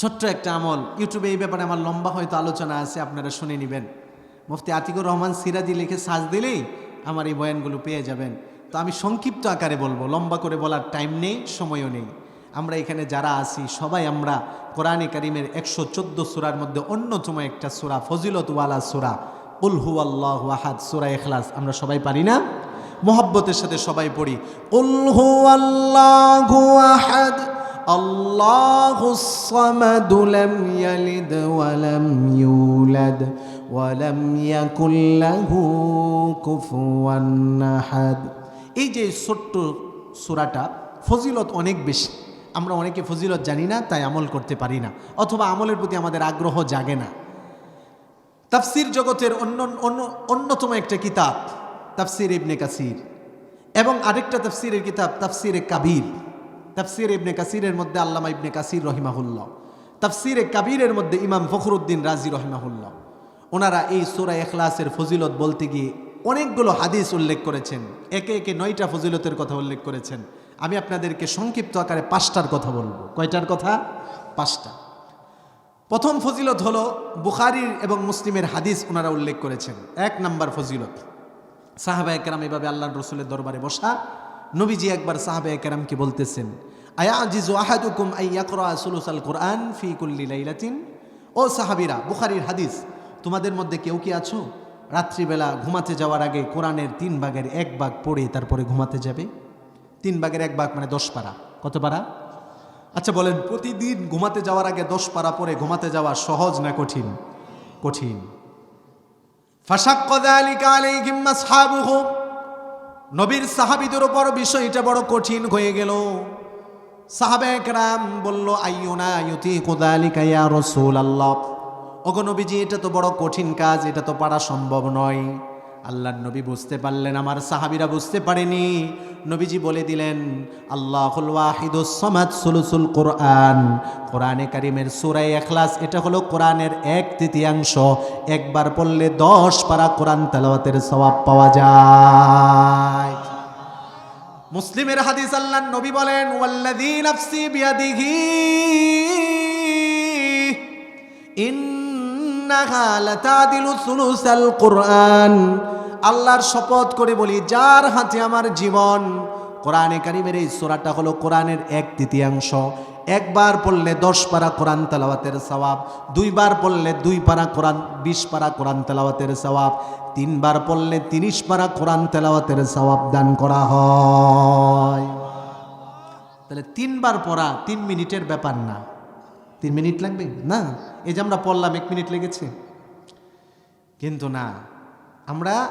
ছোট্ট একটা আমল। ইউটিউবে এই ব্যাপারে আমার লম্বা হয়তো আলোচনা আছে, আপনারা শুনে নেবেন। মুফতি আতিকুর রহমান সিরাজি লিখে সাজ দিলেই আমার এই বয়ানগুলো পেয়ে যাবেন। তো আমি সংক্ষিপ্ত আকারে বলব, লম্বা করে বলার টাইম নেই, সময়ও নেই। আমরা এখানে যারা আছি, সবাই আমরা কোরআনে কারিমের একশো চোদ্দ সুরার মধ্যে অন্যতম একটা সুরা, ফজিলতওয়ালা সুরা উল হু আল্লাহ আহাদ, সুরা এখলাস আমরা সবাই পারি না? মোহব্বতের সাথে সবাই পড়ি উল হু আল্লাহ الله الصمد لم يلد ولم يولد ولم يكن له كفوا احد এই যে ছোট্ট সূরাটা ফজিলত অনেক বেশি আমরা অনেকে ফজিলত জানি না তাই আমল করতে পারি না অথবা আমলের প্রতি আমাদের আগ্রহ জাগে না তাফসির জগতের অন্য অন্য অন্যতম একটা কিতাব তাফসির ইবনে কাসির এবং আরেকটা তাফসিরের কিতাব তাফসিরে কাবির তাফসির ইবনে কাসিরের মধ্যে আল্লামা ইবনে কাসির রহিমাহুল্লাহ। তাফসিরে কাবিরের মধ্যে ইমাম ফখরুদ্দিন রাজি রহিমাহুল্লাহ। ওনারা এই সোরা এখলাসের ফজিলত বলতে গিয়ে অনেকগুলো হাদিস উল্লেখ করেছেন। একে একে নয়টা ফজিলতের কথা উল্লেখ করেছেন। আমি আপনাদেরকে সংক্ষিপ্ত আকারে পাঁচটার কথা বলব। কয়টার কথা? পাঁচটা। প্রথম ফজিলত হলো বুখারির এবং মুসলিমের হাদিস ওনারা উল্লেখ করেছেন। এক নাম্বার ফজিলত সাহাবা একরাম এভাবে আল্লাহ রসুলের দরবারে বসা। নবীজি একবার সাহাবা একরামকে বলতেছেন আয়া আজিজু আহাদুকুম আই ইয়াকরা সুলুসাল কোরআন ফি কুল্লি লাইলাতিন? ও সাহাবিরা, বুখারির হাদিস, তোমাদের মধ্যে কেউ কি আছো? রাত্রিবেলা ঘুমাতে যাওয়ার আগে কোরআনের তিন ভাগের এক ভাগ পড়ে তারপরে ঘুমাতে যাবে। তিন ভাগের এক ভাগ মানে দশ পারা। কত পারা? আচ্ছা বলেন, প্রতিদিন ঘুমাতে যাওয়ার আগে দশ পারা পরে ঘুমাতে যাওয়া সহজ না কঠিন? কঠিন। নবীর সাহাবিদের উপর বিষয়টা বড় কঠিন হয়ে গেল। সাহাবে একরাম বলল, আইয়ুনা ইউতি কোদালিকা ইয়া রসুল আল্লাহ ওগো এটা তো বড় কঠিন কাজ, এটা তো পারা সম্ভব নয়। আল্লাহর নবী বুঝতে পারলেন, আমার সাহাবিরা বুঝতে পারেনি। নবীজি বলে দিলেন, আল্লাহুল ওয়াহিদুস সামাদ সুলুসুল কোরআন। কোরআনে কারিমের সূরায়ে ইখলাস, এটা হলো কোরআনের এক তৃতীয়াংশ। একবার পড়লে দশ পারা কোরআন তেলাওয়াতের সওয়াব পাওয়া যায়। মুসলিমের হাদিস আল্লাহ নবী বলেন আল্লাহর শপথ করে বলি, যার হাতে আমার জীবন, কোরআনে কারিমের এই সোরাটা হলো কোরআনের এক তৃতীয়াংশ। একবার পড়লে দশ পারা কোরআন তেলাওয়াতের সওয়াব, দুইবার পড়লে দুই পারা কোরআন, বিশ পারা কোরআন তেলাওয়াতের সওয়াব, তিনবার পড়লে তিরিশ পারা কোরআন তেলাওয়াতের সওয়াব দান করা হয়। তাহলে তিনবার পড়া তিন মিনিটের ব্যাপার না। তিন মিনিট লাগবে? না। এই যে আমরা পড়লাম, এক মিনিট লেগেছে। কিন্তু না, আমরা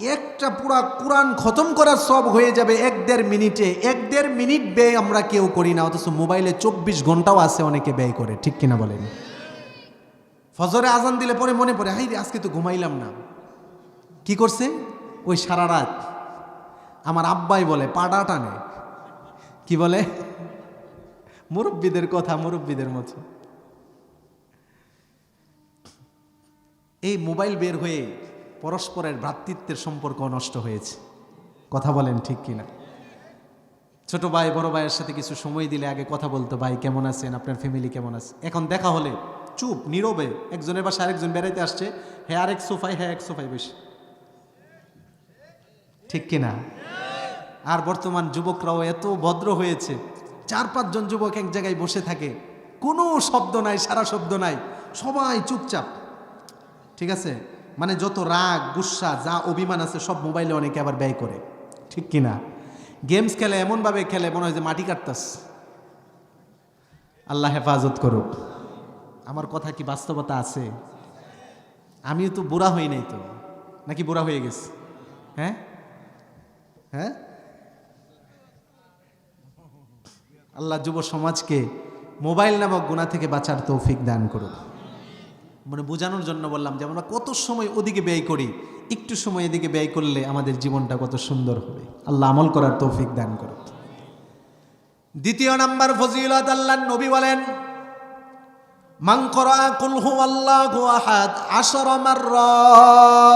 একটা পুরা কোরআন খতম করার সব হয়ে যাবে এক দেড় মিনিটে। এক দেড় মিনিট ব্যয় আমরা কেউ করি না, অথচ মোবাইলে চব্বিশ ঘন্টাও আছে অনেকে ব্যয় করে, ঠিক কিনা বলেন? ফজরে আজান দিলে পরে মনে পড়ে, হাই আজকে তো ঘুমাইলাম না। কি করছে? ওই সারা রাত আমার আব্বাই বলে পাটা টানে। কি বলে? মুরব্বীদের কথা, মুরব্বীদের মতো। এই মোবাইল বের হয়ে পরস্পরের ভ্রাতৃত্বের সম্পর্ক নষ্ট হয়েছে। কথা বলেন ঠিক কিনা? ছোট ভাই, বড় ভাইয়ের সাথে কিছু সময় দিলে আগে কথা বলতো, ভাই, কেমন আছেন? আপনার ফ্যামিলি কেমন আছে? এখন দেখা হলে চুপ, নীরবে একজনের বাসা আরেকজন বেড়াইতে আসছে হ্যাঁ আরেক সোফাই হ্যাঁ এক সোফাই বেশি ঠিক কিনা? আর বর্তমান যুবকরাও এত ভদ্র হয়েছে, চার পাঁচজন যুবক এক জায়গায় বসে থাকে, কোনো শব্দ নাই, সারা শব্দ নাই, সবাই চুপচাপ। ঠিক আছে? মানে যত রাগ, গুসা, যা অভিমান আছে সব মোবাইলে অনেকে আবার ব্যয় করে। ঠিক কিনা? গেমস খেলে এমনভাবে খেলে মনে হয় যে মাটি কাটতাস। আল্লাহ হেফাজত করুক। আমার কথা কি বাস্তবতা আছে? আমিও তো বুড়া হই নাই তো। নাকি বুড়া হয়ে গেছি? হ্যাঁ? হ্যাঁ? আল্লাহ যুব সমাজকে মোবাইল নামক গুণা থেকে বাঁচার তৌফিক দান করুক। মানে বোঝানোর জন্য বললাম যে আমরা কত সময় ওদিকে ব্যয় করি, একটু সময় এদিকে ব্যয় করলে আমাদের জীবনটা কত সুন্দর হবে। আল্লাহ আমল করার তৌফিক দান করুক দ্বিতীয় নাম্বার ফজিলত আল্লাহ নবী বলেন, মান করা কুল হু আল্লাহু আহাদ আশর মাররাত।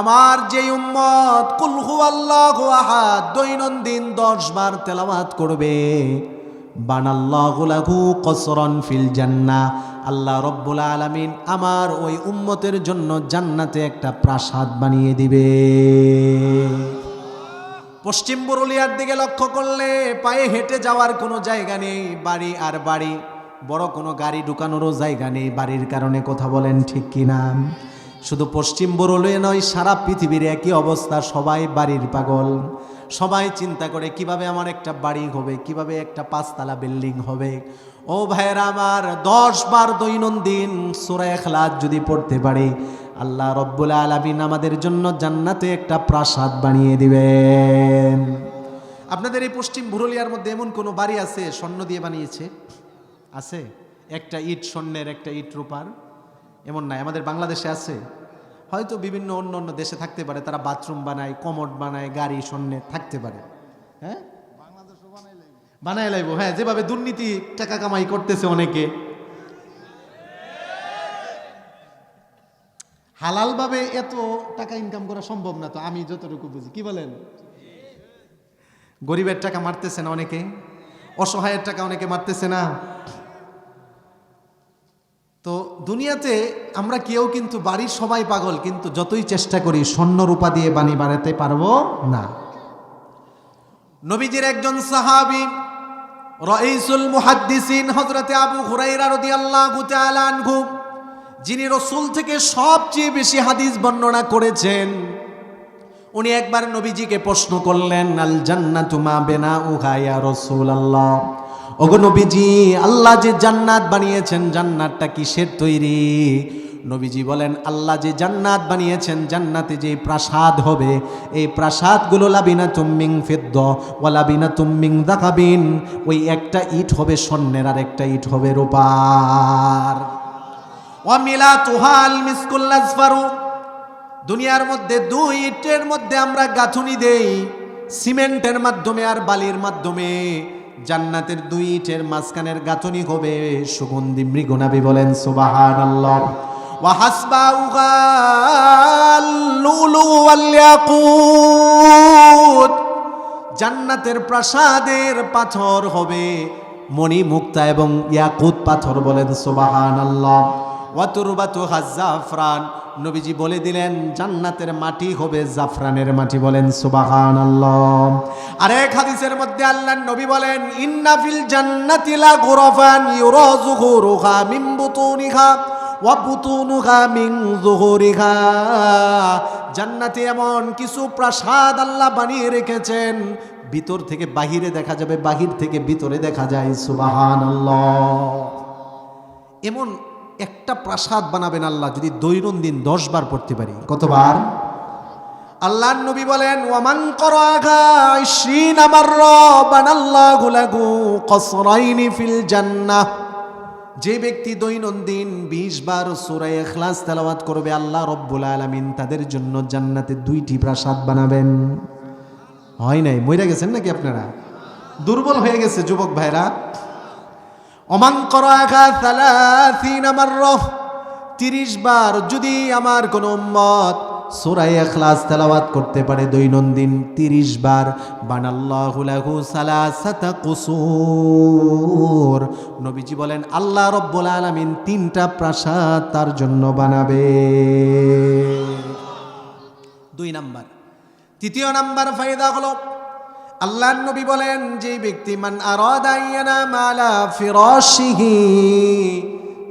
আমার যে উম্মত, কুল হু আল্লাহু দৈনন্দিন দশ বার তেলাওয়াত করবে। বানাল্লাহু লাহু কসরন ফিল জান্নাহ। আল্লাহ রব্বুল আলামিন আমার ওই উম্মতের জন্য জান্নাতে একটা প্রাসাদ বানিয়ে দিবে। পশ্চিম পুরুলিয়ার দিকে লক্ষ্য করলে পায়ে হেঁটে যাওয়ার কোনো জায়গা নেই, বাড়ি আর বাড়ি। বড় কোনো গাড়ি ঢুকানোরও জায়গা নেই, বাড়ির কারণে কথা বলেন ঠিক কিনা? শুধু পশ্চিম বরলে নয়, সারা পৃথিবীর একই অবস্থা, সবাই বাড়ির পাগল। সবাই চিন্তা করে কীভাবে আমার একটা বাড়ি হবে, কীভাবে একটা পাঁচতলা বিল্ডিং হবে। ও ভাইয়েরা আমার, দশ বার দৈনন্দিন সুরা এখলাস যদি পড়তে পারি, আল্লাহ রব্বুল আলমিন আমাদের জন্য জান্নাতে একটা প্রাসাদ বানিয়ে দিবেন। আপনাদের এই পশ্চিম ভুরুলিয়ার মধ্যে এমন কোনো বাড়ি আছে, স্বর্ণ দিয়ে বানিয়েছে? আছে? একটা ইট স্বর্ণের একটা ইট রূপার? এমন নাই, আমাদের বাংলাদেশে আছে। হয়তো বিভিন্ন অন্য অন্য দেশে থাকতে পারে তারা বাথরুম বানায় কমোড বানায় গাড়ি স্বর্ণে থাকতে পারে। হ্যাঁ? বানায় লাইব। হ্যাঁ যেভাবে দুর্নীতি টাকা কামাই করতেছে অনেকে। হালালভাবে এত টাকা ইনকাম করা সম্ভব না তো আমি যতটুকু বুঝি। কি বলেন? গরিবের টাকা মারতেছে না অনেকে? অসহায়ের টাকা অনেকে মারতেছে না? দুনিয়াতে আমরা কেউ কিন্তু বাড়ির সবাই পাগল, কিন্তু যতই চেষ্টা করি স্বর্ণ রূপা দিয়ে বাণী বানাতে পারব না। নবীজির একজন সাহাবি রঈসুল মুহাদ্দিসিন হজরতে আবু হুরাইরা রাদিয়াল্লাহু তাআলা আনহু, যিনি রসুল থেকে সবচেয়ে বেশি হাদিস বর্ণনা করেছেন, উনি একবার নবীজিকে প্রশ্ন করলেন, আল জান্নাতু মা বেনা উহায়া রাসূলুল্লাহ? ওগো নবীজি, আল্লাহ যে জান্নাত বানিয়েছেন, জান্নাতটা কিসের তৈরি? নবীজি বলেন, আল্লাহ যে জান্নাত বানিয়েছেন, জান্নাতে যে প্রাসাদ হবে, এই প্রাসাদগুলো লাবিনা তুম্মিং ফেদ্দ ও লাবিনা তুম্মিং দাকাবিন ওই একটা ইট হবে স্বর্ণের আর একটা ইট হবে রূপার। ওয়ামিলা তুহাল মিসকুল আসফারু দুনিয়ার মধ্যে দুই ইটের মধ্যে আমরা গাঁথুনি দেই, সিমেন্টের মাধ্যমে আর বালির মাধ্যমে। জান্নাতের দুই ইটের মাঝখানের গাঁথনি হবে। সুগন্ধি মৃগনাবি বলেন সুবাহান আল্লাহ জান্নাতের প্রাসাদের পাথর হবে মণি মুক্তা এবং ইয়াকুত পাথর বলেন সোবাহান আল্লাহ ওয়াতুরবাতু হাজাফরান নবীজি বলে দিলেন, জান্নাতের মাটি হবে জাফরানের মাটি বলেন সুবাহান আল্লাহ আরেক হাদিসের মধ্যে আল্লাহ নবী বলেন ইন্নাফিল জান্নাতিলা গুরাফান ইউরাজুহুরুহা মিন বুতুনিহা ওয়া বুতুনুহা মিন যুহুরিহা জান্নাতে এমন কিছু প্রাসাদ আল্লাহ বানিয়ে রেখেছেন, ভিতর থেকে বাহিরে দেখা যাবে, বাহির থেকে ভিতরে দেখা যায় সুবাহান আল্লাহ এমন একটা প্রাসাদ বানাবেন আল্লাহ, যদি দৈনন্দিন দশ বার পড়তে পারি। কতবার? আল্লাহ নবী বলেন, ওয়ামান করাঘা শ্রীন আমার বানাল্লাহু লাহু কসরাইনি ফিল জান্নাহ। যে ব্যক্তি দৈনন্দিন বিশ বার সূরা ইখলাস তেলাওয়াত করবে, আল্লাহ রব্বুল আলামিন তাদের জন্য জান্নাতে দুইটি প্রাসাদ বানাবেন। হয় নাই? মইরা গেছেন নাকি আপনারা? দুর্বল হয়ে গেছে যুবক ভাইরা। অমান রহ তিরিশ বার যদি আমার কোনো উম্মত সুরাই এখলাস তেলাওয়াত করতে পারে দৈনন্দিন তিরিশ বার, বানাল্লাহু লাহু সালাসাতা কুসুর। নবীজি বলেন, আল্লাহ রব্বুল আলামিন তিনটা প্রাসাদ তার জন্য বানাবে। দুই নাম্বার। তৃতীয় নাম্বার ফায়দা হলো আল্লাহ নবী বলেন, যে ব্যক্তি, মান আরাদাইয়ানা মালা ফিরাশিহি,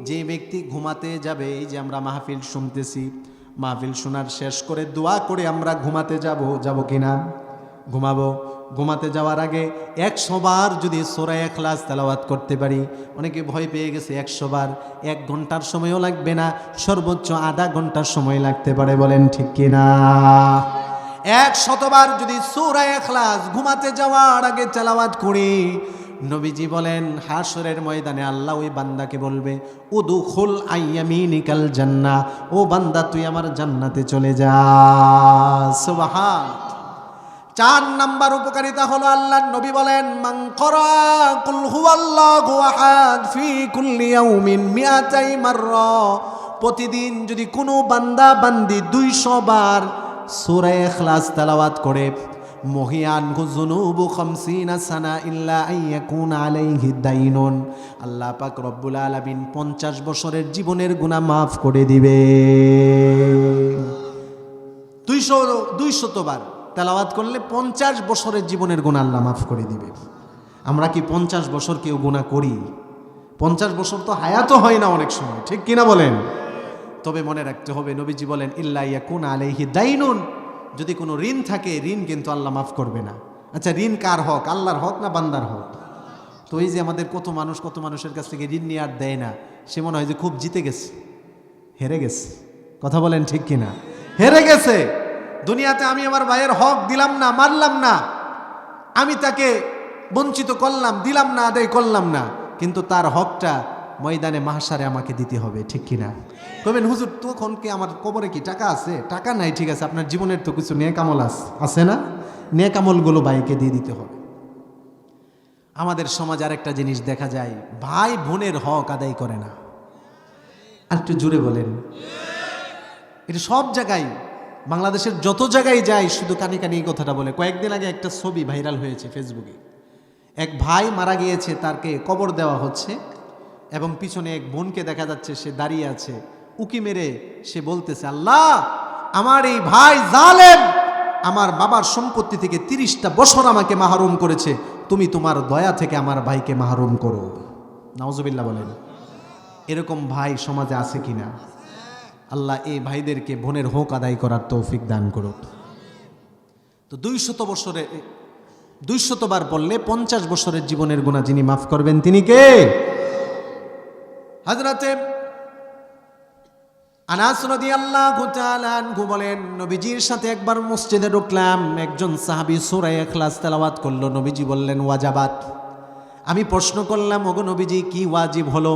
যে ব্যক্তি ঘুমাতে যাবে, এই যে আমরা মাহফিল শুনতেছি, মাহফিল শোনার শেষ করে দোয়া করে আমরা ঘুমাতে যাব যাব কিনা ঘুমাবো। ঘুমাতে যাওয়ার আগে একশো বার যদি সোরা এখলাস তেলাওয়াত করতে পারি, অনেকে ভয় পেয়ে গেছে, একশো বার, এক ঘণ্টার সময়ও লাগবে না, সর্বোচ্চ আধা ঘণ্টার সময় লাগতে পারে, বলেন ঠিক কিনা এক শতবার যদি সুরা এখলাস ঘুমাতে যাওয়ার আগে তেলাওয়াত করি, নবীজি বলেন হাসরের ময়দানে আল্লাহ ওই বান্দাকে বলবে উদু খুল আইয়ামিনিকাল জান্না ও বান্দা, তুই আমার জান্নাতে চলে যা। সুবহান। চার নাম্বার উপকারিতা হলো আল্লাহ নবী বলেন, মান করা কুল হুয়াল্লাহু ফি কুল্লি ইয়াউমিন মিয়াতাই মাররা। প্রতিদিন যদি কোনো বান্দা, বান্দি দুইশো বার সূরা ইখলাস তেলাওয়াত করে, মহিয়ান জুনুবু খামসিনা সানা ইল্লা আইয়াকুন আলাইহি দাইনুন। আল্লাহ পাক রব্বুল আলামিন পঞ্চাশ বছরের জীবনের গুনাহ মাফ করে দিবে। দুইশো, দুইশতবার তেলাওয়াত করলে পঞ্চাশ বছরের জীবনের গুণা আল্লাহ মাফ করে দিবে। আমরা কি পঞ্চাশ বছর কেউ গুণা করি? পঞ্চাশ বছর তো হায়াতও হয় না অনেক সময়, ঠিক কিনা বলেন? তবে মনে রাখতে হবে, নবীজি বলেন, ইল্লা ইয়াকুন আলাইহি দাইনুন। যদি কোনো ঋণ থাকে, ঋণ কিন্তু আল্লাহ মাফ করবে না। আচ্ছা ঋণ কার হক? আল্লাহর হক না বান্দার হক? তো এই যে আমাদের কত মানুষ, কত মানুষের কাছ থেকে ঋণ নিয়ে আর দেয় না, সে মনে হয় যে খুব জিতে গেছে, হেরে গেছে। কথা বলেন ঠিক কিনা? হেরে গেছে। দুনিয়াতে আমি আমার ভাইয়ের হক দিলাম না, মারলাম না। আমি তাকে বঞ্চিত করলাম, দিলাম না, আদায় করলাম না। কিন্তু তার হকটা ময়দানে মাহসারে আমাকে দিতে হবে, ঠিক কিনা? কবেন হুজুর, তখন কি আমার কবরে কি টাকা আছে? টাকা নাই, ঠিক আছে, আপনার জীবনের তো কিছু নিয়ে কামল আছে না? নিয়ে কামলগুলো ভাইকে দিয়ে দিতে হবে। আমাদের সমাজ আর একটা জিনিস দেখা যায়, ভাই বোনের হক আদায় করে না। আর একটু জুড়ে বলেন। এটা সব জায়গায়, বাংলাদেশের যত জায়গায় যায়, শুধু কানি কানি এই কথাটা বলে। কয়েকদিন আগে একটা ছবি ভাইরাল হয়েছে ফেসবুকে। এক ভাই মারা গিয়েছে, তারকে কবর দেওয়া হচ্ছে। এবং পিছনে এক বোনকে দেখা যাচ্ছে সে দাঁড়িয়ে আছে, উকি মেরে সে বলতেছে, আল্লাহ, আমার এই ভাই জালেম, আমার বাবার সম্পত্তি থেকে তিরিশটা বছর আমাকে মাহরুম করেছে, তুমি তোমার দয়া থেকে আমার ভাইকে মাহরুম করো। নওয়াজবিল্লা বলেন, এরকম ভাই সমাজে আছে কিনা? আল্লাহ এই ভাইদেরকে বোনের হোক আদায় করার তৌফিক দান করুক। তো দুই শত বছরে দুই শতবার বললে পঞ্চাশ বছরের জীবনের গুণা যিনি মাফ করবেন, তিনি কে? হাজরাতে আনাস নদী আল্লাহ বলেন, নবীজির সাথে একবার মসজিদে ঢুকলাম, একজন সাহাবি সুরাই এখলাস তেলাওয়াত করল। নবীজি বললেন, ওয়াজাবাত। আমি প্রশ্ন করলাম, ওগো নবীজি, কি ওয়াজিব হলো?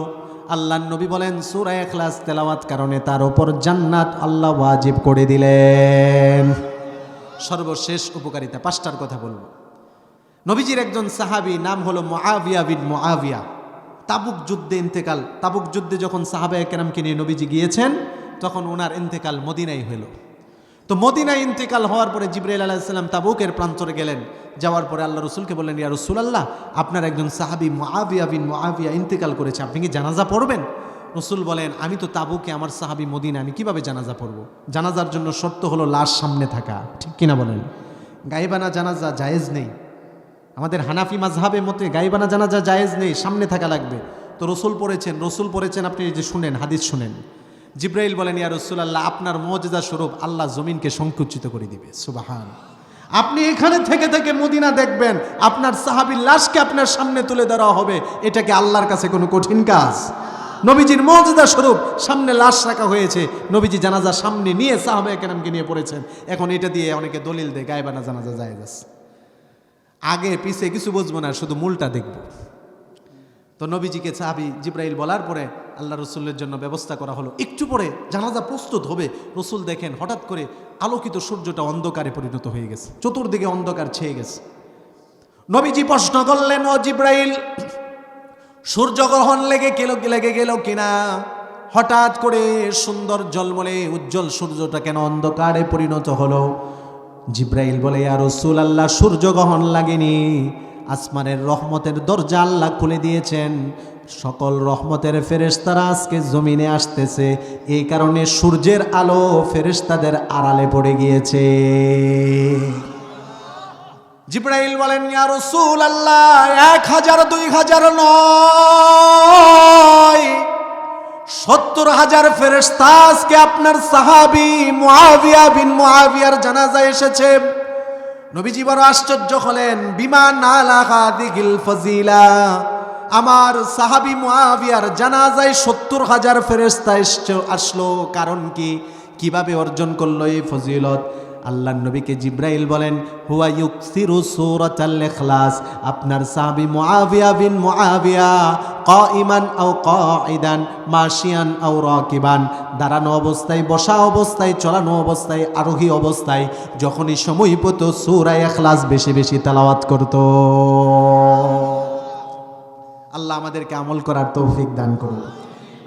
আল্লাহ নবী বলেন, সুরা এখলাস তেলাওয়াত কারণে তার ওপর জান্নাত আল্লাহ ওয়াজিব করে দিলেন। সর্বশেষ উপকারিতা, পাঁচটার কথা বলব। নবীজির একজন সাহাবি, নাম হলো মোয়াবিয়া বিন মোয়াবিয়া তাবুক যুদ্ধে ইন্তেকাল। তাবুক যুদ্ধে যখন সাহাবা একরামকে নিয়ে নবীজি গিয়েছেন, তখন ওনার ইন্তেকাল মদিনাই হইল। তো মদিনায় ইন্তেকাল হওয়ার পরে জিব্রাইল আলাহিসাল্লাম তাবুকের প্রান্তরে গেলেন। যাওয়ার পরে আল্লাহ রসুলকে বললেন, ইয়া রসুল আল্লাহ আপনার একজন সাহাবি মোয়াবিয়া বিন মোয়াবিয়া ইন্তেকাল করেছে, আপনি কি জানাজা পড়বেন? রসুল বলেন, আমি তো তাবুকে আমার সাহাবি মদিনা আমি কীভাবে জানাজা পড়ব? জানাজার জন্য শর্ত হলো লাশ সামনে থাকা। ঠিক কিনা বলেন? গাইবানা জানাজা জায়েজ নেই। আমাদের হানাফি মাঝহাবের মতে গাইবানা জানাজা জায়েজ নেই, সামনে থাকা লাগবে। তো রসুল পড়েছেন রসুল পড়েছেন, আপনি যে শুনেন, হাদিস শুনেন। জিব্রাইল বলেন, ইয়া রসুল আল্লাহ আপনার মজেদা স্বরূপ আল্লাহ জমিনকে সংকুচিত করে দিবে। সুবাহান। আপনি এখানে থেকে থেকে মদিনা দেখবেন, আপনার সাহাবির লাশকে আপনার সামনে তুলে ধরা হবে। এটাকে আল্লাহর কাছে কোনো কঠিন কাজ। নবীজির মর্যাদা স্বরূপ, সামনে লাশ রাখা হয়েছে। নবীজি জানাজা সামনে নিয়ে সাহাবে কেরামকে নিয়ে পড়েছেন। এখন এটা দিয়ে অনেকে দলিল দেয় গায়েবানা জানাজা যায় আগে পিছে কিছু বুঝব না, শুধু মূলটা দেখব। তো নবীজিকে সাহাবি জিব্রাইল বলার পরে আল্লাহ রসুলের জন্য ব্যবস্থা করা হলো। একটু পরে জানাজা প্রস্তুত হবে, রসুল দেখেন হঠাৎ করে আলোকিত সূর্যটা অন্ধকারে পরিণত হয়ে গেছে, চতুর্দিকে অন্ধকার ছেয়ে গেছে। নবীজি প্রশ্ন করলেন, ও জিব্রাইল সূর্যগ্রহণ লেগে গেল লেগে গেল কিনা? হঠাৎ করে সুন্দর জলমলে উজ্জ্বল সূর্যটা কেন অন্ধকারে পরিণত হলো? জিব্রাইল বলে আর রসুল আল্লাহ সূর্যগ্রহণ লাগেনি। আসমানের রহমতের দরজা আল্লাহ খুলে দিয়েছেন। সকল রহমতের ফেরেশতারা আজকে জমিনে আসতেছে। এই কারণে সূর্যের আলো ফেরেশতাদের আড়ালে পড়ে গিয়েছে। জিব্রাইল বলেন, ইয়া রসুল আল্লাহ এক হাজার, দুই হাজার নয়। সত্তর হাজার ফেরেশতা আজকে আপনার সাহাবি মুআবিয়া বিন মুআবিয়ার জানাজা এসেছে। নবীজি বড় আশ্চর্য হলেন বিমান ফজিলা? আমার সাহাবি মুআবিয়ার জানাজায় সত্তর হাজার এসছে- আসলো কারণ কি? কীভাবে অর্জন করল এই ফজিলত? আল্লাহ নবীকে জিব্রাইল বলেন, হুয়া ইউকসিরু সূরাতাল ইখলাস। আপনার সাহাবী মুআবিয়া বিন মুআবিয়া কাইমান আও কাঈদান, মাশিয়ান আও রাকিবান। দাঁড়ানো অবস্থায়, বসা অবস্থায়, চলানো অবস্থায়, আরোহী অবস্থায় যখনই সময় পেত সূরা ইখলাস বেশি বেশি তেলাওয়াত করত। আল্লাহ আমাদেরকে আমল করার তৌফিক দান করুক।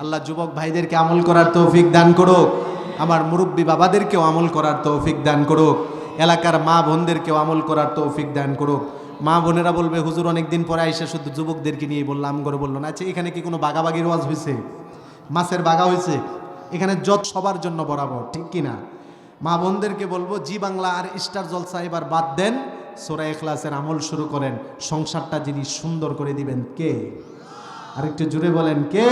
আল্লাহ যুবক ভাইদেরকে আমল করার তৌফিক দান করুক। আমার মুরব্বী বাবাদেরকেও আমল করার তৌফিক দান করুক। এলাকার মা বোনদেরকেও আমল করার তৌফিক দান করুক। মা বোনেরা বলবে, হুজুর, অনেকদিন পরে আইসা শুধু যুবকদেরকে নিয়ে বললাম করে বলল, না আচ্ছা এখানে কি কোনো বাগাবাগির ওয়াজ হয়েছে মাছের বাগা হয়েছে এখানে যত সবার জন্য বরাবর, ঠিক কি না? মা বোনদেরকে বলব, জি বাংলা আর স্টার জলসা এবার বাদ দেন, সোরা এখলাসের আমল শুরু করেন, সংসারটা যিনি সুন্দর করে দিবেন কে? আরেকটু জুড়ে বলেন, কে?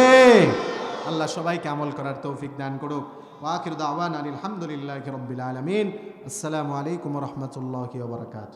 আল্লাহ সবাইকে আমল করার তৌফিক দান করুক। ওয়াকির দাওয়ান আলহামদুলিল্লাহ রব্বিল আলমিন। আসসালামু আলাইকুম রহমতুল্লাহ বারকাত